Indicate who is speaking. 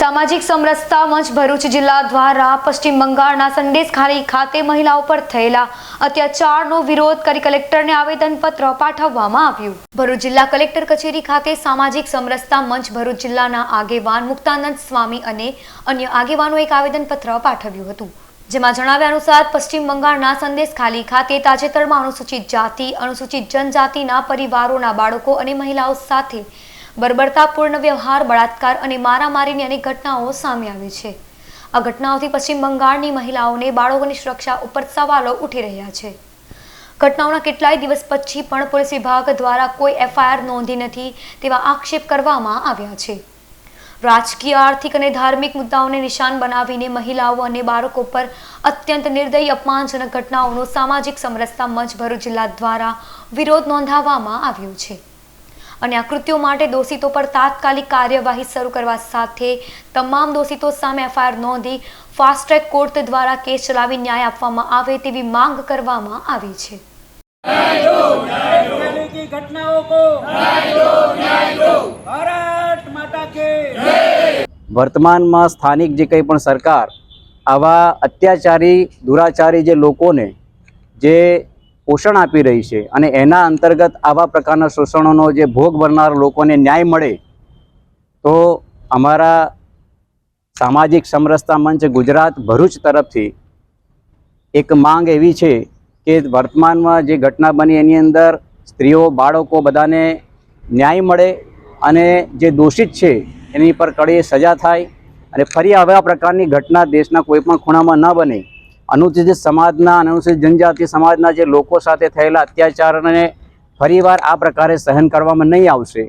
Speaker 1: સામાજિક સમરસતા મંચ ભરૂચ જિલ્લા દ્વારા પશ્ચિમ બંગાળના સંદેશ ખાલી ખાતે મહિલાઓ પર થયેલા અત્યાચારનો વિરોધ કરી કલેક્ટરને આવેદનપત્ર પાઠવવામાં આવ્યું. ભરૂચ જિલ્લા કલેક્ટર કચેરી ખાતે સામાજિક સમરસતા મંચ ભરૂચ જિલ્લાના આગેવાન મુક્તાનંદ સ્વામી અને અન્ય આગેવાનો એક આવેદનપત્ર પાઠવ્યું હતું. જેમાં જણાવ્યા અનુસાર પશ્ચિમ બંગાળના સંદેશ ખાલી ખાતે તાજેતરમાં અનુસૂચિત જાતિ, અનુસૂચિત જનજાતિના પરિવારોના બાળકો અને મહિલાઓ સાથે બર્બરતાપૂર્ણ વ્યવહાર, બળાત્કાર અને મારામારીની અનેક ઘટનાઓ સામે આવી છે. આ ઘટનાઓથી પશ્ચિમ બંગાળની મહિલાઓને બાળકોની સુરક્ષા ઉપર સવાલો ઉઠી રહ્યા છે. ઘટનાઓના કેટલાય દિવસ પછી પણ પોલીસ વિભાગ દ્વારા કોઈ એફઆઈઆર નોંધી નથી તેવા આક્ષેપ કરવામાં આવ્યા છે. રાજકીય, આર્થિક અને ધાર્મિક મુદ્દાઓને નિશાન બનાવીને મહિલાઓ અને બાળકો પર અત્યંત નિર્દયી, અપમાનજનક ઘટનાઓનો સામાજિક સમરસતા મંચ જિલ્લા દ્વારા વિરોધ નોંધાવવામાં આવ્યો છે. અને આ કૃત્યો માટે દોષિતો પર તાત્કાલિક કાર્યવાહી શરૂ કરવા સાથે તમામ દોષિતો સામે એફઆઈઆર નોંધી ફાસ્ટ ટ્રેક કોર્ટ દ્વારા કેસ ચલાવી ન્યાય આપવામાં આવે તેવી માંગ કરવામાં આવી છે.
Speaker 2: વર્તમાનમાં સ્થાનિક જે કંઈ પણ સરકાર આવા અત્યાચારી દુરાચારી જે લોકોને જે પોષણ આપી રહી છે અને એના અંતર્ગત આવા પ્રકારના શોષણોનો જે ભોગ બનનાર લોકોને ન્યાય મળે, તો અમારા સામાજિક સમરસતા મંચ ગુજરાત ભરૂચ તરફથી એક માંગ એવી છે કે વર્તમાનમાં જે ઘટના બની એની અંદર સ્ત્રીઓ, બાળકો બધાને ન્યાય મળે અને જે દોષિત છે એની પર કડીએ સજા થાય અને ફરી આવા પ્રકારની ઘટના દેશના કોઈ પણ ખૂણામાં ન બને. અનુસૂચિત સમાજના અને અનુસૂચિત જનજાતિ સમાજના જે લોકો સાથે થયેલા અત્યાચારને ફરીવાર આ પ્રકારે સહન કરવામાં નહીં આવશે.